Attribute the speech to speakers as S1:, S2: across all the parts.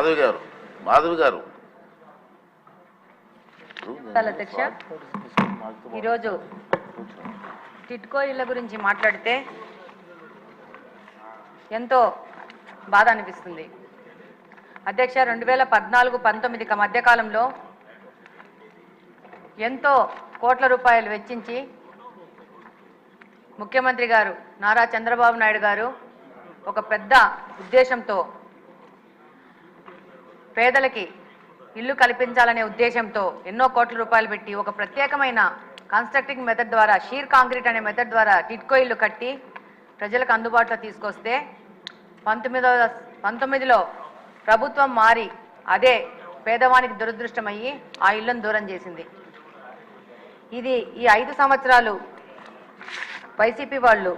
S1: మాధవి గారు మాధవి గారు.
S2: అధ్యక్ష. ఈరోజు టిట్కో ఇళ్ళ గురించి మాట్లాడితే ఎంతో బాధ అనిపిస్తుంది. అధ్యక్ష రెండు వేల పద్నాలుగు పంతొమ్మిది మధ్యకాలంలో ఎంతో కోట్ల రూపాయలు వెచ్చించి ముఖ్యమంత్రి గారు నారా చంద్రబాబు నాయుడు గారు ఒక పెద్ద ఉద్దేశంతో పేదలకి ఇల్లు కల్పించాలనే ఉద్దేశంతో ఎన్నో కోట్ల రూపాయలు పెట్టి ఒక ప్రత్యేకమైన కన్స్ట్రక్టింగ్ మెథడ్ ద్వారా షీర్ కాంక్రీట్ అనే మెథడ్ ద్వారా టిట్కో ఇల్లు కట్టి ప్రజలకు అందుబాటులో తీసుకొస్తే పంతొమ్మిదవ పంతొమ్మిదిలో ప్రభుత్వం మారి అదే పేదవానికి దురదృష్టమయ్యి ఆ ఇల్లును దూరం చేసింది. ఇది ఈ ఐదు సంవత్సరాలు వైసీపీ వాళ్ళు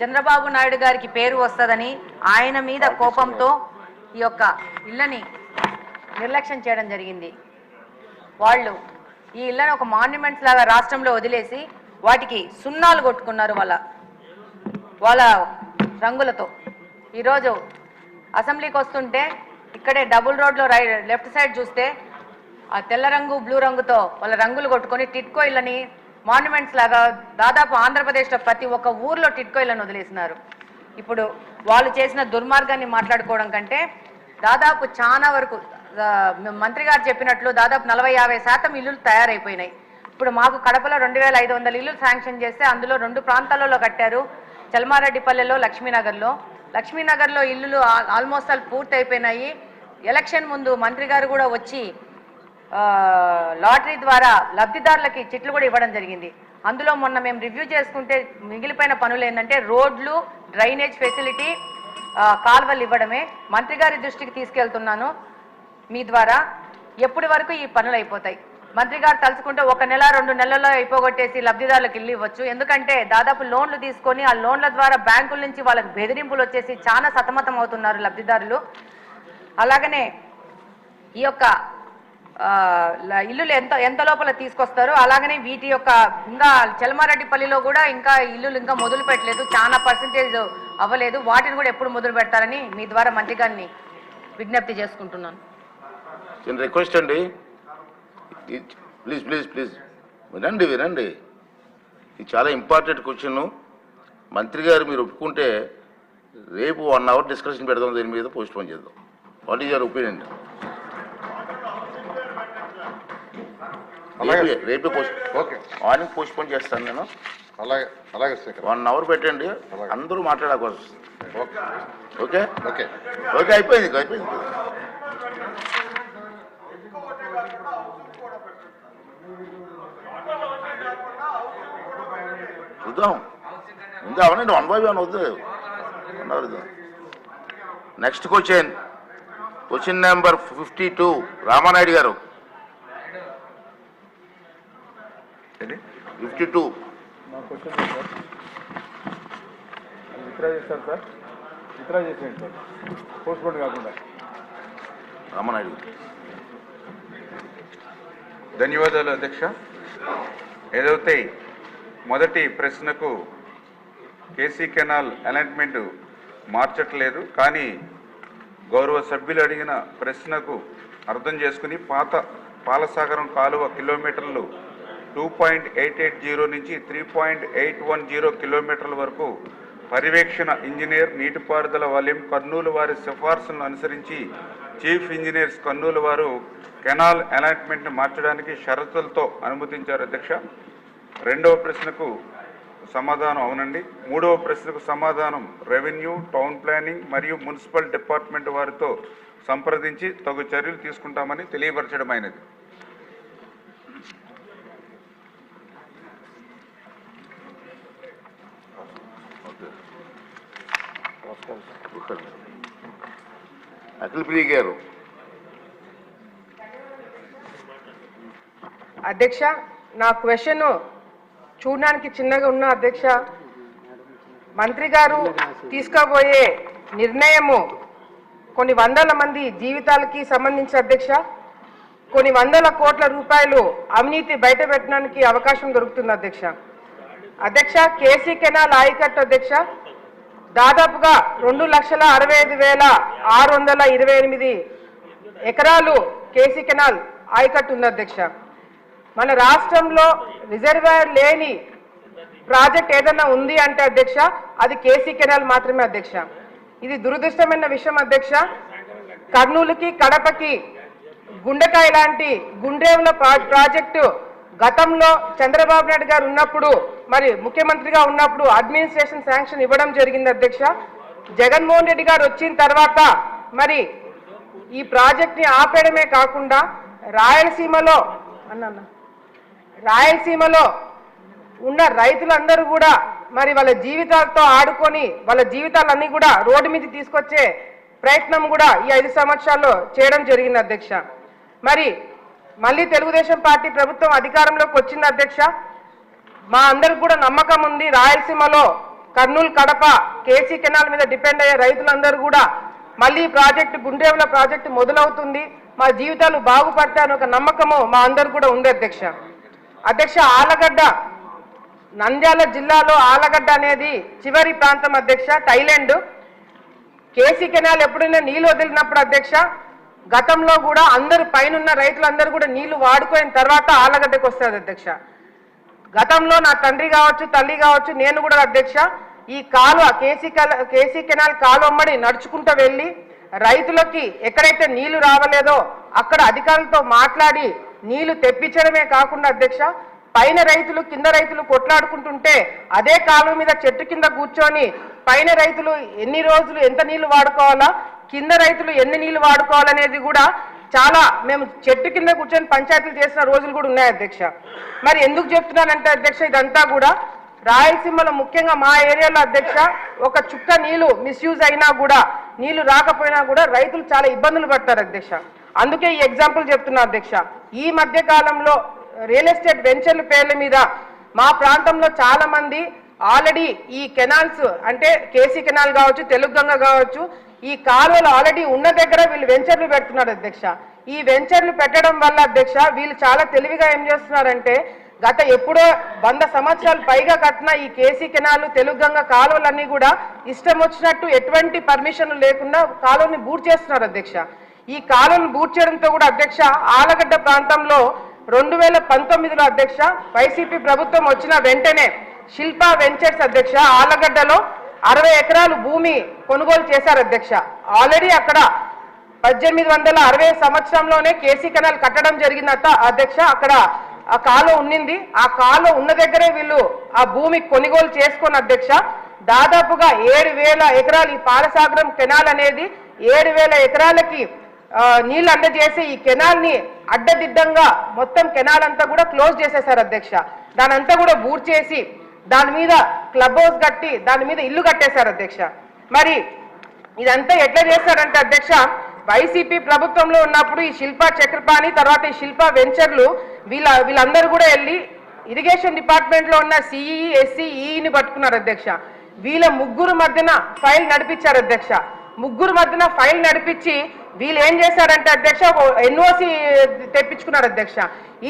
S2: చంద్రబాబు నాయుడు గారికి పేరు వస్తుందని ఆయన మీద కోపంతో ఈ యొక్క ఇళ్ళని నిర్లక్ష్యం చేయడం జరిగింది. వాళ్ళు ఈ ఇళ్ళని ఒక మాన్యుమెంట్స్ లాగా రాష్ట్రంలో వదిలేసి వాటికి సున్నాలు కొట్టుకున్నారు వాళ్ళ వాళ్ళ రంగులతో. ఈరోజు అసెంబ్లీకి వస్తుంటే ఇక్కడే డబుల్ రోడ్లో రై లెఫ్ట్ సైడ్ చూస్తే ఆ తెల్ల రంగు బ్లూ రంగుతో వాళ్ళ రంగులు కొట్టుకొని టిట్కో ఇళ్ళని మాన్యుమెంట్స్ లాగా దాదాపు ఆంధ్రప్రదేశ్లో ప్రతి ఒక్క ఊర్లో టిట్కో వదిలేసినారు. ఇప్పుడు వాళ్ళు చేసిన దుర్మార్గాన్ని మాట్లాడుకోవడం కంటే దాదాపు చాలా వరకు మంత్రి గారు చెప్పినట్లు దాదాపు నలభై యాభై శాతం ఇల్లులు తయారైపోయినాయి. ఇప్పుడు మాకు కడపలో రెండు వేల ఐదు వందల ఇల్లులు శాంక్షన్ చేస్తే అందులో రెండు ప్రాంతాలలో కట్టారు. చల్మారెడ్డిపల్లెలో లక్ష్మీనగర్లో. లక్ష్మీనగర్లో ఇల్లులు ఆల్మోస్ట్ ఆల్ పూర్తి అయిపోయినాయి ఎలక్షన్ ముందు మంత్రి గారు కూడా వచ్చి లాటరీ ద్వారా లబ్ధిదారులకి చెట్లు కూడా ఇవ్వడం జరిగింది. అందులో మొన్న మేము రివ్యూ చేసుకుంటే మిగిలిపోయిన పనులు ఏంటంటే రోడ్లు డ్రైనేజ్ ఫెసిలిటీ కాల్వలు ఇవ్వడమే. మంత్రి గారి దృష్టికి తీసుకెళ్తున్నాను మీ ద్వారా. ఎప్పటి వరకు ఈ పనులు అయిపోతాయి? మంత్రి గారు తలుచుకుంటే ఒక నెల రెండు నెలల్లో అయిపోగొట్టేసి లబ్ధిదారులకు ఇల్లు ఇవ్వచ్చు. ఎందుకంటే దాదాపు లోన్లు తీసుకొని ఆ లోన్ల ద్వారా బ్యాంకుల నుంచి వాళ్ళకి బెదిరింపులు వచ్చేసి చాలా సతమతం అవుతున్నారు లబ్ధిదారులు. అలాగనే ఈ యొక్క ఇల్లులు ఎంత ఎంత లోపల తీసుకొస్తారో అలాగనే వీటి యొక్క ఇంకా చెలమారెడ్డిపల్లిలో కూడా ఇంకా ఇల్లులు ఇంకా మొదలు పెట్టలేదు. చాలా పర్సంటేజ్ అవ్వలేదు. వాటిని కూడా ఎప్పుడు మొదలు పెడతారని మీ ద్వారా మంత్రి గారిని విజ్ఞప్తి చేసుకుంటున్నాను.
S1: చిన్న రిక్వెస్ట్ అండి. ప్లీజ్ ప్లీజ్ ప్లీజ్ వినండి వినండి. ఇది చాలా ఇంపార్టెంట్ క్వశ్చన్ మంత్రి గారు మీరు ఒప్పుకుంటే రేపు వన్ అవర్ డిస్కషన్ పెడదాం దీని మీద పోస్ట్ పోన్ చేద్దాం. వాట్ ఈజ్ యువర్ ఒపీనియన్
S3: అలాగే.
S1: రేపే post
S3: okay.
S1: Morning postpone చేస్తాను నేను.
S3: అలాగే అలాగే స్పీకర్
S1: వన్ అవర్ పెట్టండి. అందరూ మాట్లాడాల్సి
S3: ఓకే.
S1: ఓకే?
S3: ఓకే.
S1: ఓకే అయిపోయింది అయిపోయింది. చూద్దాం. ఇంకా అవనండి వన్ బై వన్ వద్దు. Next question question number fifty two Ramanaidu garu. Fifty two
S4: sir? అది విత్డ్రా చేస్తారు సార్. విత్డ్రా చేసేయండి సార్. పోస్ట్ పోన్ కాకుండా.
S1: రామానాయుడు.
S5: ధన్యవాదాలు అధ్యక్ష. ఏదైతే మొదటి ప్రశ్నకు కేసీ కెనాల్ అలాట్మెంట్ మార్చట్లేదు కానీ గౌరవ సభ్యులు అడిగిన ప్రశ్నకు అర్థం చేసుకుని పాత పాలసాగరం కాలువ కిలోమీటర్లు two point eight eight zero నుంచి three point eight one zero కిలోమీటర్ల వరకు పర్యవేక్షణ ఇంజనీర్ నీటిపారుదల వలయం కర్నూలు వారి సిఫార్సులను అనుసరించి చీఫ్ ఇంజనీర్స్ కర్నూలు వారు కెనాల్ అలాట్మెంట్ని మార్చడానికి షరతులతో అనుమతించారు అధ్యక్ష. రెండవ ప్రశ్నకు సమాధానం అవునండి. మూడవ ప్రశ్నకు సమాధానం రెవెన్యూ టౌన్ ప్లానింగ్ మరియు మున్సిపల్ డిపార్ట్మెంట్ వారితో సంప్రదించి తగు చర్యలు తీసుకుంటామని తెలియపరచడమైనది.
S1: అఖిల్ ప్రియ గారు.
S6: అధ్యక్ష నా క్వశ్చన్ చూడడానికి చిన్నగా ఉన్న అధ్యక్ష మంత్రి గారు తీసుకోబోయే నిర్ణయము కొన్ని వందల మంది జీవితాలకి సంబంధించి అధ్యక్ష కొన్ని వందల కోట్ల రూపాయలు అవినీతి బయట పెట్టడానికి అవకాశం దొరుకుతుంది అధ్యక్ష. అధ్యక్ష కేసీ కెనాల్ ఆయకట్టు అధ్యక్ష దాదాపుగా రెండు లక్షల అరవై ఐదు వేల ఆరు వందల ఇరవై ఎనిమిది ఎకరాలు కేసీ కెనాల్ ఆయకట్టు ఉంది అధ్యక్ష. మన రాష్ట్రంలో రిజర్వాయర్ లేని ప్రాజెక్ట్ ఏదైనా ఉంది అంటే అధ్యక్ష అది కేసీ కెనాల్ మాత్రమే అధ్యక్ష. ఇది దురదృష్టమైన విషయం అధ్యక్ష. కర్నూలుకి కడపకి గుండెకాయ లాంటి గుండ్రేవుల ప్రాజెక్టు గతంలో చంద్రబాబు నాయుడు గారు ఉన్నప్పుడు మరి ముఖ్యమంత్రిగా ఉన్నప్పుడు అడ్మినిస్ట్రేషన్ శాంక్షన్ ఇవ్వడం జరిగింది అధ్యక్ష. జగన్మోహన్ రెడ్డి గారు వచ్చిన తర్వాత మరి ఈ ప్రాజెక్ట్ని ఆపేయడమే కాకుండా రాయలసీమలో అన్న రాయలసీమలో ఉన్న రైతులందరూ కూడా మరి వాళ్ళ జీవితాలతో ఆడుకొని వాళ్ళ జీవితాలన్నీ కూడా రోడ్డు మీద తీసుకొచ్చే ప్రయత్నం కూడా ఈ ఐదు సంవత్సరాల్లో చేయడం జరిగింది అధ్యక్ష. మరి మళ్ళీ తెలుగుదేశం పార్టీ ప్రభుత్వం అధికారంలోకి వచ్చింది అధ్యక్ష. మా అందరికి కూడా నమ్మకం ఉంది. రాయలసీమలో కర్నూలు కడప కేసీ కెనాల్ మీద డిపెండ్ అయ్యే రైతులందరూ కూడా మళ్ళీ ప్రాజెక్టు గుండ్రేవుల ప్రాజెక్టు మొదలవుతుంది. మా జీవితాలు బాగుపడతాయని ఒక నమ్మకము మా అందరు కూడా ఉంది అధ్యక్ష. అధ్యక్ష ఆలగడ్డ నంద్యాల జిల్లాలో ఆలగడ్డ అనేది చివరి ప్రాంతం అధ్యక్ష థైలాండ్ కేసీ కెనాల్ ఎప్పుడైనా నీళ్ళు వదిలినప్పుడు అధ్యక్ష గతంలో కూడా అందరు పైనున్న రైతులందరూ కూడా నీళ్ళు వాడుకోయిన తర్వాత ఆలగడ్డకు వస్తుంది అధ్యక్ష. గతంలో నా తండ్రి కావచ్చు తల్లి కావచ్చు నేను కూడా అధ్యక్ష ఈ కాలువ కేసీ కేసీ కెనాల్ కాలువమ్మడి నడుచుకుంటూ వెళ్ళి రైతులకి ఎక్కడైతే నీళ్ళు రావలేదో అక్కడ అధికారులతో మాట్లాడి నీళ్ళు తెప్పించడమే కాకుండా అధ్యక్ష పైన రైతులు కింద రైతులు కొట్లాడుకుంటుంటే అదే కాలువ మీద చెట్టు కింద కూర్చొని పైన రైతులు ఎన్ని రోజులు ఎంత నీళ్ళు వాడుకోవాలా కింద రైతులు ఎన్ని నీళ్ళు వాడుకోవాలనేది కూడా చాలా మేము చెట్టు కింద కూర్చొని పంచాయతీలు చేసిన రోజులు కూడా ఉన్నాయి అధ్యక్ష. మరి ఎందుకు చెప్తున్నానంటే అధ్యక్ష ఇదంతా కూడా రాయలసీమలో ముఖ్యంగా మా ఏరియాలో అధ్యక్ష ఒక చుక్క నీళ్ళు మిస్యూజ్ అయినా కూడా నీళ్ళు రాకపోయినా కూడా రైతులు చాలా ఇబ్బందులు పడతారు అధ్యక్ష. అందుకే ఈ ఎగ్జాంపుల్ చెప్తున్నా అధ్యక్ష. ఈ మధ్య కాలంలో రియల్ ఎస్టేట్ వెంచర్ల పేర్ల మీద మా ప్రాంతంలో చాలా మంది ఆల్రెడీ ఈ కెనాల్స్ అంటే కేసీ కెనాల్ కావచ్చు తెలుగు గంగ కావచ్చు ఈ కాలువలు ఆల్రెడీ ఉన్న దగ్గర వీళ్ళు వెంచర్లు పెడుతున్నారు అధ్యక్ష. ఈ వెంచర్లు పెట్టడం వల్ల అధ్యక్ష వీళ్ళు చాలా తెలివిగా ఏం చేస్తున్నారంటే గత ఎప్పుడో వంద సంవత్సరాలు పైగా కట్టిన ఈ కేసీ కెనాలు తెలుగు గంగ కాలువలన్నీ కూడా ఇష్టం వచ్చినట్టు ఎటువంటి పర్మిషన్లు లేకుండా కాలువని బూట్ చేస్తున్నారు అధ్యక్ష. ఈ కాలువను బూట్ చేయడంతో కూడా అధ్యక్ష ఆలగడ్డ ప్రాంతంలో రెండు వేల పంతొమ్మిదిలో అధ్యక్ష వైసీపీ ప్రభుత్వం వచ్చిన వెంటనే శిల్పా వెంచర్స్ అధ్యక్ష ఆలగడ్డలో అరవై ఎకరాలు భూమి కొనుగోలు చేశారు అధ్యక్ష. ఆల్రెడీ అక్కడ పద్దెనిమిది వందల అరవై సంవత్సరంలోనే కేసీ కెనాల్ కట్టడం జరిగిందట అధ్యక్ష. అక్కడ ఆ కాలువ ఉన్నింది. ఆ కాలువ ఉన్న దగ్గరే వీళ్ళు ఆ భూమి కొనుగోలు చేసుకొని అధ్యక్ష. దాదాపుగా ఏడు వేల ఎకరాలు ఈ పాలసాగరం కెనాల్ అనేది ఏడు వేల ఎకరాలకి నీళ్ళు అందజేసి ఈ కెనాల్ని అడ్డదిడ్డంగా మొత్తం కెనాల్ అంతా కూడా క్లోజ్ చేసేశారు అధ్యక్ష. దానంతా కూడా బూర్ చేసి దాని మీద క్లబ్ హౌస్ కట్టి దాని మీద ఇల్లు కట్టేశారు అధ్యక్ష. మరి ఇదంతా ఎట్లా చేశారంటే అధ్యక్ష వైసీపీ ప్రభుత్వంలో ఉన్నప్పుడు ఈ శిల్పా చక్రపాణి తర్వాత ఈ శిల్ప వెంచర్లు వీళ్ళ వీళ్ళందరూ కూడా వెళ్ళి ఇరిగేషన్ డిపార్ట్మెంట్లో ఉన్న సిఈఈ ఎస్సీ ఈని పట్టుకున్నారు అధ్యక్ష. వీళ్ళ ముగ్గురు మధ్యన ఫైల్ నడిపించారు అధ్యక్ష. ముగ్గురు మధ్యన ఫైల్ నడిపించి వీళ్ళు ఏం చేశారంటే అధ్యక్ష ఎన్ఓసి తెప్పించుకున్నారు అధ్యక్ష.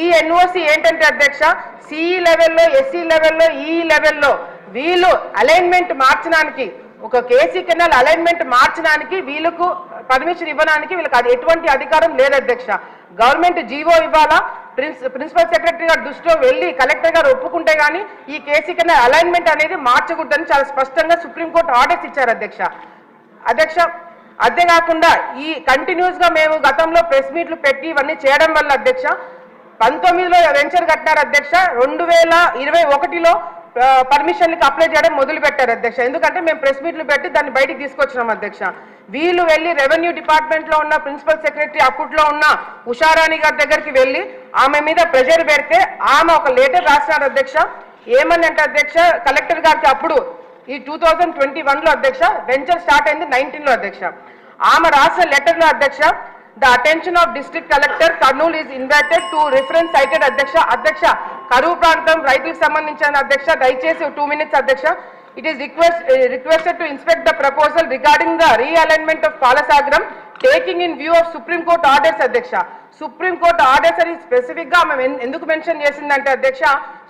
S6: ఈ ఎన్ఓసి ఏంటంటే అధ్యక్ష సిఈ లెవెల్లో ఎస్సీ లెవెల్లో ఈ లెవెల్లో వీళ్ళు అలైన్మెంట్ మార్చడానికి ఒక కేసీ కెనాల్ అలైన్మెంట్ మార్చడానికి వీళ్ళకు పర్మిషన్ ఇవ్వడానికి వీళ్ళకి అది ఎటువంటి అధికారం లేదు అధ్యక్ష. గవర్నమెంట్ జీవో ఇవ్వాలా? ప్రిన్స్ ప్రిన్సిపల్ సెక్రటరీ గారు దృష్టిలో వెళ్ళి కలెక్టర్ గారు ఒప్పుకుంటే గానీ ఈ కేసీ కెనాల్ అలైన్మెంట్ అనేది మార్చకూడదని చాలా స్పష్టంగా సుప్రీంకోర్టు ఆర్డర్స్ ఇచ్చారు అధ్యక్ష. అధ్యక్ష అంతేకాకుండా ఈ కంటిన్యూస్గా మేము గతంలో ప్రెస్ మీట్లు పెట్టి ఇవన్నీ చేయడం వల్ల అధ్యక్ష పంతొమ్మిదిలో వెంచర్ కట్టినారు అధ్యక్ష రెండు వేల ఇరవై ఒకటిలో పర్మిషన్లకి అప్లై చేయడం మొదలు పెట్టారు అధ్యక్ష. ఎందుకంటే మేము ప్రెస్ మీట్లు పెట్టి దాన్ని బయటికి తీసుకొచ్చినాం అధ్యక్ష. వీళ్ళు వెళ్ళి రెవెన్యూ డిపార్ట్మెంట్లో ఉన్న ప్రిన్సిపల్ సెక్రటరీ అప్పట్లో ఉన్న ఉషారాణి గారి దగ్గరికి వెళ్ళి ఆమె మీద ప్రెషర్ పెడితే ఆమె ఒక లెటర్ రాసినారు అధ్యక్ష. ఏమని అంటే అధ్యక్ష కలెక్టర్ గారికి అప్పుడు ఈ టూ థౌజండ్ ట్వంటీ వన్లో అధ్యక్ష వెంచర్ స్టార్ట్ అయింది నైన్టీన్లో అధ్యక్ష. ఆమె రాసిన లెటర్లో అధ్యక్ష the attention of district collector Kurnool is invited to reference cited అధ్యక్ష అధ్యక్ష కరువు ప్రాంతం రైతులకు సంబంధించిన అధ్యక్ష దయచేసి టూ మినిట్స్ అధ్యక్ష. It is request requested to inspect the proposal regarding the realignment of Palasagaram taking in view of supreme court orders అధ్యక్ష. సుప్రీం కోర్ట్ ఆర్డర్స్ అని స్పెసిఫిక్గా ఆమె ఎందుకు మెన్షన్ చేసిందంటే అధ్యక్ష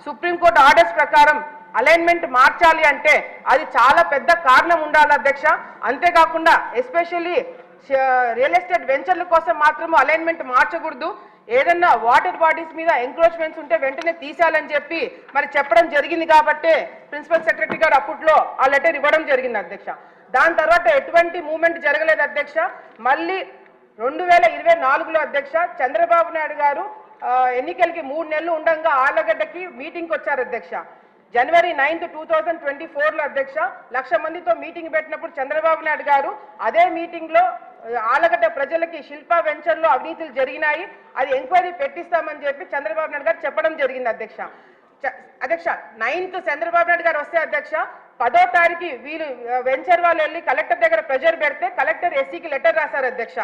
S6: సుప్రీం కోర్ట్ ఆర్డర్స్ ప్రకారం అలైన్మెంట్ మార్చాలి అంటే అది చాలా పెద్ద కారణం ఉండాలి అధ్యక్ష. అంతేకాకుండా ఎస్పెషల్లీ రియల్ ఎస్టేట్ వెంచర్ల కోసం మాత్రము అలైన్మెంట్ మార్చకూడదు. ఏదన్నా వాటర్ బాడీస్ మీద ఎంక్రోచ్మెంట్స్ ఉంటే వెంటనే తీసేయాలని చెప్పి మరి చెప్పడం జరిగింది కాబట్టే ప్రిన్సిపల్ సెక్రటరీ గారు అప్పట్లో ఆ లెటర్ ఇవ్వడం జరిగింది అధ్యక్ష. దాని తర్వాత ఎటువంటి మూమెంట్ జరగలేదు అధ్యక్ష. మళ్ళీ రెండు వేల ఇరవై నాలుగులో అధ్యక్ష చంద్రబాబు నాయుడు గారు ఎన్నికలకి మూడు నెలలు ఉండగా ఆలగడ్డకి మీటింగ్కి వచ్చారు అధ్యక్ష. January ninth two thousand twenty ఫోర్లో అధ్యక్ష లక్ష మందితో మీటింగ్ పెట్టినప్పుడు చంద్రబాబు నాయుడు గారు అదే మీటింగ్లో ఆలగడ్డ ప్రజలకి శిల్ప వెంచర్లో అవినీతులు జరిగినాయి. అది ఎంక్వైరీ పెట్టిస్తామని చెప్పి చంద్రబాబు నాయుడు గారు చెప్పడం జరిగింది అధ్యక్ష. చ- అధ్యక్ష నైన్త్ చంద్రబాబు నాయుడు గారు వస్తే అధ్యక్ష పదో తారీఖు వీళ్ళు వెంచర్ వాళ్ళు వెళ్ళి కలెక్టర్ దగ్గర ప్రెజర్ పెడితే కలెక్టర్ ఎస్సీకి లెటర్ రాశారు అధ్యక్ష.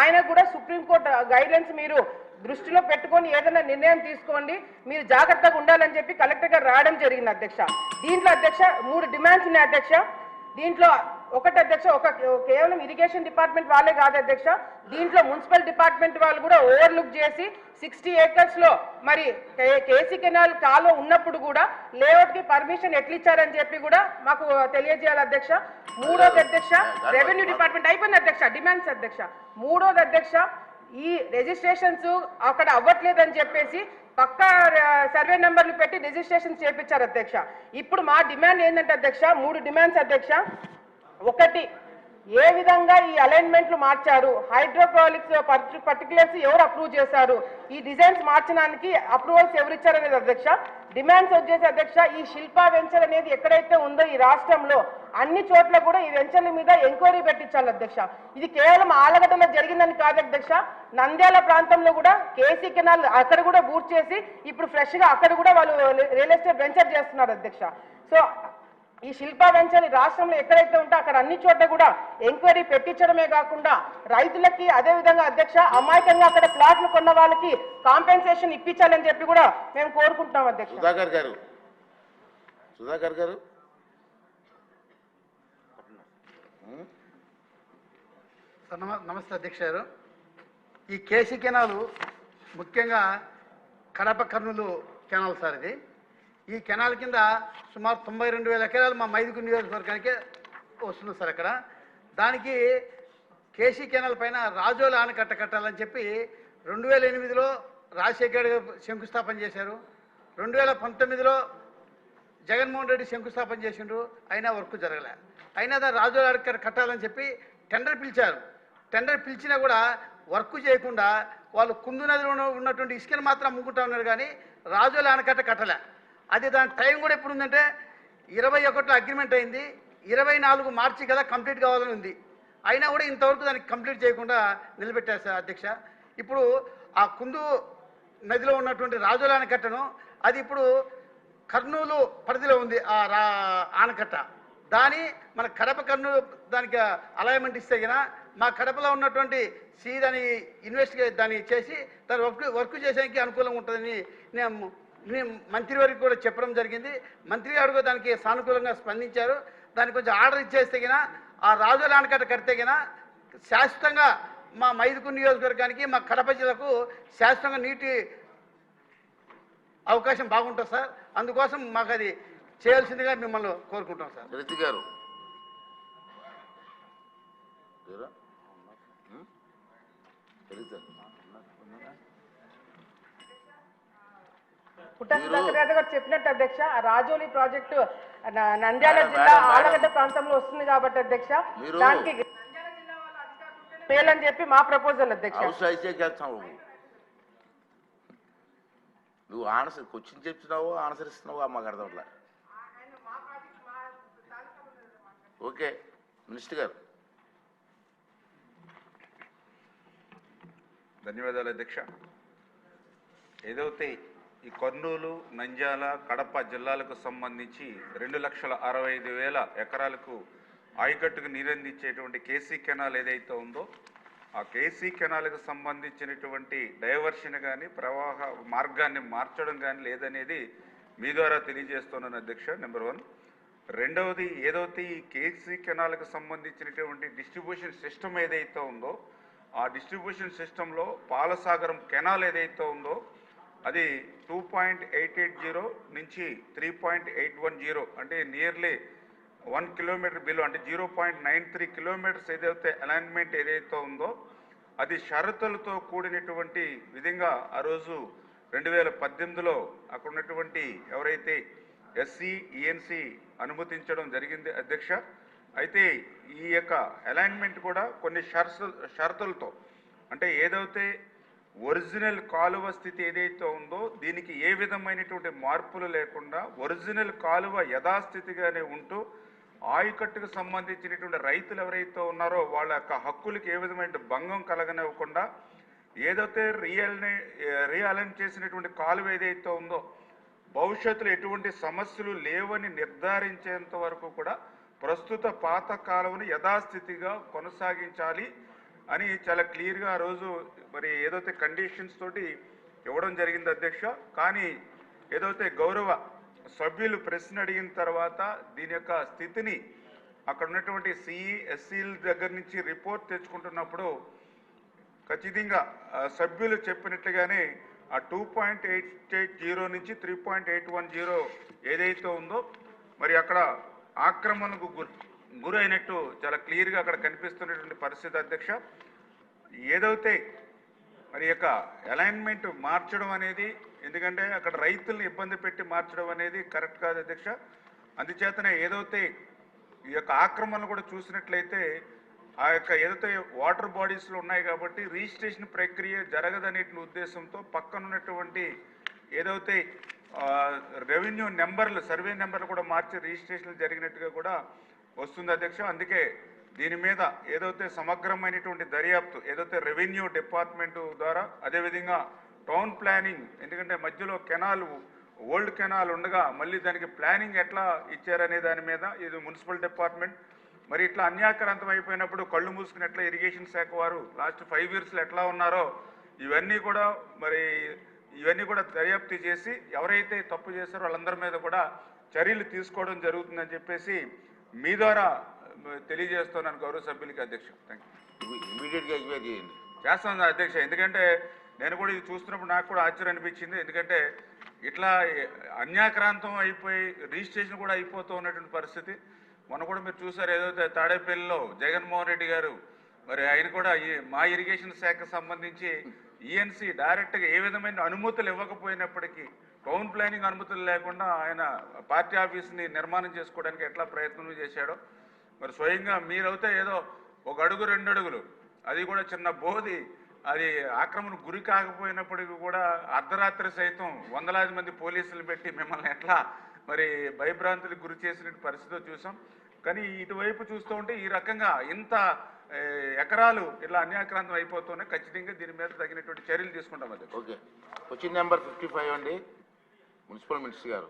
S6: ఆయన కూడా సుప్రీంకోర్టు గైడ్లైన్స్ మీరు దృష్టిలో పెట్టుకొని ఏదైనా నిర్ణయం తీసుకోండి. మీరు జాగ్రత్తగా ఉండాలని చెప్పి కలెక్టర్ గారు రావడం జరిగింది అధ్యక్ష. దీంట్లో అధ్యక్ష మూడు డిమాండ్స్ ఉన్నాయి అధ్యక్ష. దీంట్లో ఒకటి అధ్యక్ష ఒక కేవలం ఇరిగేషన్ డిపార్ట్మెంట్ వాళ్ళే కాదు అధ్యక్ష. దీంట్లో మున్సిపల్ డిపార్ట్మెంట్ వాళ్ళు కూడా ఓవర్లుక్ చేసి సిక్స్టీ ఏకర్స్లో మరి కేసీ కెనాల్ కాలువ ఉన్నప్పుడు కూడా లేఅవుట్కి పర్మిషన్ ఎట్లా ఇచ్చారని చెప్పి కూడా మాకు తెలియజేయాలి అధ్యక్ష. మూడోది అధ్యక్ష రెవెన్యూ డిపార్ట్మెంట్ అయిపోయింది అధ్యక్ష డిమాండ్స్ అధ్యక్ష. మూడోది అధ్యక్ష ఈ రిజిస్ట్రేషన్స్ అక్కడ అవ్వట్లేదని చెప్పేసి పక్కా సర్వే నెంబర్లు పెట్టి రిజిస్ట్రేషన్ చేపించారు అధ్యక్ష. ఇప్పుడు మా డిమాండ్ ఏంటంటే అధ్యక్ష మూడు డిమాండ్స్ అధ్యక్ష. ఒకటి ఏ విధంగా ఈ అలైన్మెంట్లు మార్చారు? హైడ్రోక్రాలిక్స్ పర్టికులర్స్ ఎవరు అప్రూవ్ చేశారు? ఈ డిజైన్స్ మార్చడానికి అప్రూవల్స్ ఎవరు ఇచ్చారనేది అధ్యక్ష. డిమాండ్స్ వచ్చేసి అధ్యక్ష ఈ శిల్పా వెంచర్ అనేది ఎక్కడైతే ఉందో ఈ రాష్ట్రంలో అన్ని చోట్ల కూడా ఈ వెంచర్ల మీద ఎంక్వైరీ పెట్టించాలి అధ్యక్ష. ఇది కేవలం ఆలగడ్డలో జరిగిందని కాదు అధ్యక్ష. నంద్యాల ప్రాంతంలో కూడా కేసీ కెనాల్ అక్కడ కూడా బూట్ చేసి ఇప్పుడు ఫ్రెష్గా అక్కడ కూడా వాళ్ళు రియల్ ఎస్టేట్ వెంచర్ చేస్తున్నారు అధ్యక్ష. సో ఈ శిల్పా వెంచర్ ఈ రాష్ట్రంలో ఎక్కడైతే ఉంటే అక్కడ అన్ని చోట్ల కూడా ఎంక్వైరీ పెట్టించడమే కాకుండా రైతులకి అదే విధంగా అధ్యక్ష అమాయకంగా అక్కడ ప్లాట్లు కొన్న వాళ్ళకి కాంపెన్సేషన్ ఇప్పించాలని చెప్పి కూడా మేము కోరుకుంటున్నాం అధ్యక్ష.
S1: సుధాకర్ గారు. సుధాకర్ గారు.
S7: సార్ నమ నమస్తే అధ్యక్ష గారు. ఈ కేసీ కెనాలు ముఖ్యంగా కడప కర్నూలు కెనాల్ సార్ ఇది. ఈ కెనాల్ కింద సుమారు తొంభై రెండు వేల ఎకరాలు మా మైదుగు నియోజకవర్గానికి వస్తుంది సార్ అక్కడ. దానికి కేసీ కెనాల్ పైన రాజోల ఆనకట్ట కట్టాలని చెప్పి రెండు వేల ఎనిమిదిలో రాజశేఖర్ శంకుస్థాపన చేశారు. రెండు వేల పంతొమ్మిదిలో జగన్మోహన్ రెడ్డి శంకుస్థాపన చేసిండ్రు. అయినా వర్క్ జరగలే. అయినా దాన్ని రాజు ఆనకట్ట కట్టాలని చెప్పి టెండర్ పిలిచారు. టెండర్ పిలిచినా కూడా వర్క్ చేయకుండా వాళ్ళు కుందు నదిలో ఉన్నటువంటి ఇసుకను మాత్రం అమ్ముకుంటా ఉన్నారు కానీ రాజుల ఆనకట్ట కట్టలే. అది దాని టైం కూడా ఎప్పుడు ఉందంటే ఇరవై ఒకటిలో అగ్రిమెంట్ అయింది. ఇరవై నాలుగు మార్చి కదా కంప్లీట్ కావాలని ఉంది. అయినా కూడా ఇంతవరకు దానికి కంప్లీట్ చేయకుండా నిలబెట్టారు సార్ అధ్యక్ష. ఇప్పుడు ఆ కుందు నదిలో ఉన్నటువంటి రాజుల ఆనకట్టను అది ఇప్పుడు కర్నూలు పరిధిలో ఉంది ఆ రా ఆనకట్ట. దాని మన కడప కర్నూలు దానికి అలైన్మెంట్ ఇస్తే గిన మా కడపలో ఉన్నటువంటి సి దాని ఇన్వెస్టిగేట్ దాన్ని చేసి దాని వర్క్ వర్క్ చేసేకి అనుకూలంగా ఉంటుందని నేను మంత్రి వారికి కూడా చెప్పడం జరిగింది. మంత్రి గారు కూడా దానికి సానుకూలంగా స్పందించారు. దానికి కొంచెం ఆర్డర్ ఇచ్చేస్తే గిన ఆ రాజుల ఆనకట్ట కడితే గిన శాశ్వతంగా మా మైదుకు నియోజకవర్గానికి మా కడప జిల్లాకు శాశ్వతంగా నీటి అవకాశం బాగుంటుంది సార్. అందుకోసం మాకు అది చేయాల్సిందిగా మిమ్మల్ని కోరుకుంటాం సార్.
S1: శరతి గారు? గారు.
S6: చెప్పినట్టు అధ్యక్ష. రాజోలి ప్రాజెక్టు నంద్యాల జిల్లా
S1: మేడం,
S6: ఆలగడ్డ ప్రాంతంలో వస్తుంది కాబట్టి అధ్యక్ష. దానికి నంద్యాల జిల్లా వాళ్ళ అధికారులు ఉంటేనే మేలని చెప్పి మా ప్రపోజల్ అధ్యక్ష.
S1: నువ్వు. ఆన్సర్ క్వశ్చన్ చెప్తున్నావు ఆన్సర్ ఇస్తున్నావు మాకు అర్థం ఓకే మినిస్టర్ గారు.
S5: ధన్యవాదాలు అధ్యక్ష. ఏదైతే ఈ కర్నూలు నంద్యాల కడప జిల్లాలకు సంబంధించి రెండు లక్షల అరవై ఐదు వేల ఎకరాలకు ఆయకట్టుకు నీరందించేటువంటి కేసీ కెనాల్ ఏదైతే ఉందో ఆ కేసీ కెనాల్కి సంబంధించినటువంటి డైవర్షన్ కానీ ప్రవాహ మార్గాన్ని మార్చడం కానీ లేదనేది మీ ద్వారా తెలియజేస్తున్నాను అధ్యక్ష నెంబర్ వన్. రెండవది ఏదైతే ఈ కేసీ కెనాల్కి సంబంధించినటువంటి డిస్ట్రిబ్యూషన్ సిస్టమ్ ఏదైతే ఉందో ఆ డిస్ట్రిబ్యూషన్ సిస్టంలో పాలసాగరం కెనాల్ ఏదైతే ఉందో అది two point eight eight zero నుంచి three point eight one zero అంటే నియర్లీ వన్ కిలోమీటర్ బిలో అంటే zero point nine three kilometers ఏదైతే అలైన్మెంట్ ఏదైతే ఉందో అది షరతులతో కూడినటువంటి విధంగా ఆ రోజు రెండు వేల పద్దెనిమిదిలో అక్కడ ఉన్నటువంటి ఎవరైతే ఎస్సీ ఈఎన్సి అనుమతించడం జరిగింది అధ్యక్ష. అయితే ఈ యొక్క అలైన్మెంట్ కూడా కొన్ని షరతు షరతులతో అంటే ఏదైతే ఒరిజినల్ కాలువ స్థితి ఏదైతే ఉందో దీనికి ఏ విధమైనటువంటి మార్పులు లేకుండా ఒరిజినల్ కాలువ యథాస్థితిగానే ఉంటూ ఆయకట్టుకు సంబంధించినటువంటి రైతులు ఎవరైతే ఉన్నారో వాళ్ళ యొక్క హక్కులకి ఏ విధమైన భంగం కలగనివ్వకుండా ఏదైతే రియల్ రీఅలైన్ చేసినటువంటి కాలువ ఏదైతే ఉందో భవిష్యత్తులో ఎటువంటి సమస్యలు లేవని నిర్ధారించేంత వరకు కూడా ప్రస్తుత పాత కాలువను యథాస్థితిగా కొనసాగించాలి. అని చాలా క్లియర్గా ఆ రోజు మరి ఏదైతే కండిషన్స్ తోటి ఇవ్వడం జరిగింది అధ్యక్ష. కానీ ఏదైతే గౌరవ సభ్యులు ప్రశ్న అడిగిన తర్వాత దీని యొక్క స్థితిని అక్కడ ఉన్నటువంటి సిఈ ఎస్సీల దగ్గర నుంచి రిపోర్ట్ తెచ్చుకుంటున్నప్పుడు ఖచ్చితంగా సభ్యులు చెప్పినట్లుగానే ఆ two point eight eight zero నుంచి three point eight one zero ఏదైతే ఉందో మరి అక్కడ ఆక్రమణకు గురి గురైనట్టు చాలా క్లియర్గా అక్కడ కనిపిస్తున్నటువంటి పరిస్థితి అధ్యక్ష. ఏదైతే మరి యొక్క అలైన్మెంట్ మార్చడం అనేది ఎందుకంటే అక్కడ రైతుల్ని ఇబ్బంది పెట్టి మార్చడం అనేది కరెక్ట్ కాదు అధ్యక్ష. అందుచేతనే ఏదైతే ఈ యొక్క ఆక్రమణలు కూడా చూసినట్లయితే ఆ యొక్క ఏదైతే వాటర్ బాడీస్లో ఉన్నాయి కాబట్టి రిజిస్ట్రేషన్ ప్రక్రియ జరగదనే ఉద్దేశంతో పక్కన ఉన్నటువంటి ఏదైతే రెవెన్యూ నెంబర్లు సర్వే నెంబర్లు కూడా మార్చి రిజిస్ట్రేషన్లు జరిగినట్టుగా కూడా వస్తుంది అధ్యక్ష. అందుకే దీని మీద ఏదైతే సమగ్రమైనటువంటి దర్యాప్తు ఏదైతే రెవెన్యూ డిపార్ట్మెంట్ ద్వారా అదేవిధంగా టౌన్ ప్లానింగ్ ఎందుకంటే మధ్యలో కెనాల్ ఓల్డ్ కెనాల్ ఉండగా మళ్ళీ దానికి ప్లానింగ్ ఎట్లా ఇచ్చారనే దాని మీద ఇది మున్సిపల్ డిపార్ట్మెంట్. మరి ఇట్లా అన్యాక్రాంతం అయిపోయినప్పుడు కళ్ళు మూసుకుని ఎట్లా ఇరిగేషన్ శాఖ వారు లాస్ట్ ఫైవ్ ఇయర్స్లో ఎట్లా ఉన్నారో ఇవన్నీ కూడా మరి ఇవన్నీ కూడా దర్యాప్తు చేసి ఎవరైతే తప్పు చేశారో వాళ్ళందరి మీద కూడా చర్యలు తీసుకోవడం జరుగుతుందని చెప్పేసి మీ ద్వారా తెలియజేస్తున్నాను గౌరవ సభ్యులకి అధ్యక్ష థ్యాంక్ యూ
S1: ఇమీడియట్గా ఎంక్వైరీ చేయండి
S5: చేస్తాను అధ్యక్ష. ఎందుకంటే నేను కూడా ఇది చూస్తున్నప్పుడు నాకు కూడా ఆశ్చర్యం అనిపించింది. ఎందుకంటే ఇట్లా అన్యాక్రాంతం అయిపోయి రిజిస్ట్రేషన్ కూడా అయిపోతూ ఉన్నటువంటి పరిస్థితి. మొన్న కూడా మీరు చూసారు ఏదైతే తాడేపల్లిలో జగన్మోహన్ రెడ్డి గారు మరి ఆయన కూడా ఈ మా ఇరిగేషన్ శాఖకు సంబంధించి ఈఎన్సీ డైరెక్ట్గా ఏ విధమైన అనుమతులు ఇవ్వకపోయినప్పటికీ టౌన్ ప్లానింగ్ అనుమతులు లేకుండా ఆయన పార్టీ ఆఫీస్ని నిర్మాణం చేసుకోవడానికి ఎట్లా ప్రయత్నం చేశాడో మరి స్వయంగా మీరైతే ఏదో ఒక అడుగు రెండు అడుగులు అది కూడా చిన్న బోధి అది ఆక్రమణ గురి కాకపోయినప్పటికీ కూడా అర్ధరాత్రి సైతం వందలాది మంది పోలీసులు పెట్టి మిమ్మల్ని ఎట్లా మరి భయభ్రాంతులకు గురి చేసిన పరిస్థితి చూసాం. కానీ ఇటువైపు చూస్తూ ఉంటే ఈ రకంగా ఇంత ఎకరాలు ఇట్లా అన్యాక్రాంతం అయిపోతున్నాయి ఖచ్చితంగా దీని మీద తగినటువంటి చర్యలు తీసుకుంటాం అది
S1: okay. Question number fifty five అండి మున్సిపల్ మినిస్టర్ గారు.